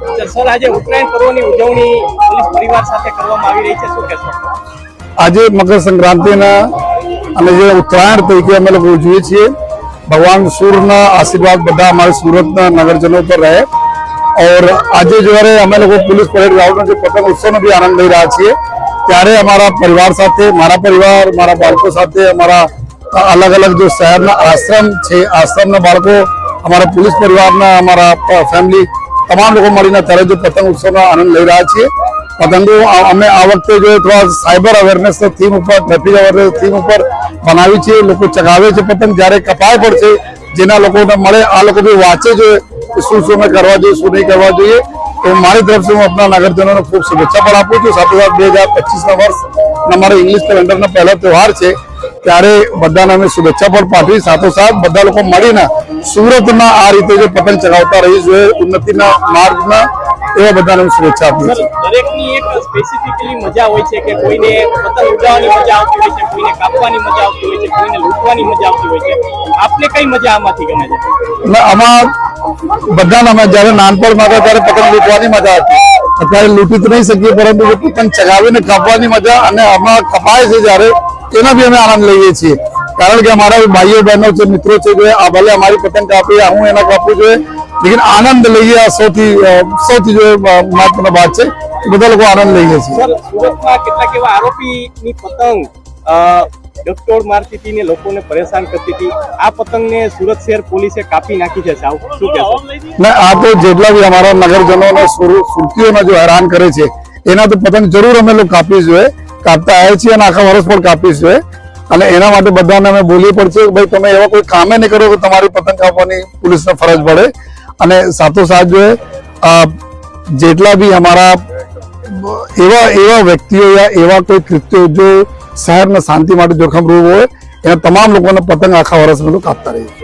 Sir, આજે ઉત્તરાયણ પર્વની ઉજવણી પોલીસ પરિવાર સાથે કરવામાં આવી રહી છે. શું કહેશો? આજે મકર સંક્રાંતિના અને જે ઉત્તરાયણ તરીકે અમે લોકો ઉજવીએ છીએ, ભગવાન સૂર્યના આશીર્વાદ બધા અમારા સુરતના નગરજનો પર રહે. ઓર આજે જ્યારે અમે લોકો પોલીસ પરેડ ગ્રાઉન્ડનો જે પતંગ ઉત્સવનો બી આનંદ લઈ રહ્યા છીએ, ત્યારે અમારા પરિવાર સાથે, મારા પરિવાર, મારા બાળકો સાથે, અમારા અલગ અલગ જો શહેરના આશ્રમ છે, આશ્રમના બાળકો, અમારા પોલીસ પરિવારના અમારા ફેમિલી તમામ લોકો મળીને ત્યારે જે પતંગ ઉત્સવનો આનંદ લઈ રહ્યા છીએ. પતંગો અમે આ વખતે જો થોડા સાયબર અવેરનેસ થીમ ઉપર ટ્રાફિક અવેરનેસ થીમ ઉપર બનાવી છે લોકો ચગાવે છે પતંગ. જ્યારે કપાય પણ છે, જેના લોકોને મળે, આ લોકો બી વાંચે છે શું શું કરવા જોઈએ, શું નહીં કરવા જોઈએ. તો મારી તરફથી હું આપણા નગરજનોને ખૂબ શુભેચ્છા પણ આપું છું. સાથે સાથે બે હજાર પચીસના વર્ષ અમારા ઇંગ્લિશ કેલેન્ડરનો પહેલો તહેવાર છે. ત્યારે બધાને અમે શુભેચ્છા પણ પાઠવી. સાથોસાથ બધા લોકો મળીને સુરતમાં આ રીતે જે પતંગ ચગાવતા રહી જોઈએ ઉન્નતિના માર્ગમાં એવા બધાને હું શુભેચ્છા આપું છું. દરેકની એક સ્પેસિફિકલી મજા હોય છે કે કોઈને પતંગ ઉડાવવાની મજા આવતી હોય છે કોઈને કાપવાની મજા આવતી હોય છે કોઈને લૂંટવાની મજા આવતી હોય છે. આપને કઈ મજા આમાંથી ગમે છે? ના આમાં બધાને અમે જ્યારે નાનપણમાં હતા ત્યારે પતંગ લૂંટવાની મજા હતી. અત્યારે લૂંટી તો નહીં શકીએ પરંતુ પતંગ ચગાવીને કાપવાની મજા અને આમાં કપાય છે જ્યારે એનો બી અમે આનંદ લઈએ છીએ. કારણ કે અમારા ભાઈઓ બહેનો છે મિત્રો છે જે આ ભલે અમારી પતંગ કાપી હું એના કાપું જોઈએ લેકિન આનંદ લઈએ આ સૌથી સૌથી જો મહત્વની વાત છે બધા લોકો આનંદ લઈએ છીએ. સુરતમાં કેટલાક એવા આરોપીની પતંગ ડગતોડ મારતી હતી ને લોકોને પરેશાન કરતી હતી. આ પતંગને સુરત શહેર પોલીસે કાપી નાખી છે સાવ. શું કહેશો? ને આ તો જેટલા બી અમારા નગરજનોને સુર- સુરતીઓને જો હેરાન કરે છે એના તો પતંગ જરૂર અમે લોકો કાપી જોઈએ કાપતા આવ્યા છીએ અને આખા વર્ષ પણ કાપી જોઈએ અને એના માટે બધાને અમે બોલવી પડશે કે ભાઈ, તમે એવા કોઈ કામે નહીં કરો કે તમારી પતંગ કાપવાની પોલીસને ફરજ પડે. અને સાથોસાથ જો જેટલા બી અમારા એવા એવા વ્યક્તિઓ એવા કોઈ કૃત્યો જો શહેરને શાંતિ માટે જોખમરૂપ હોય, એના તમામ લોકોને પતંગ આખા વર્ષ બધું કાપતા રહીએ.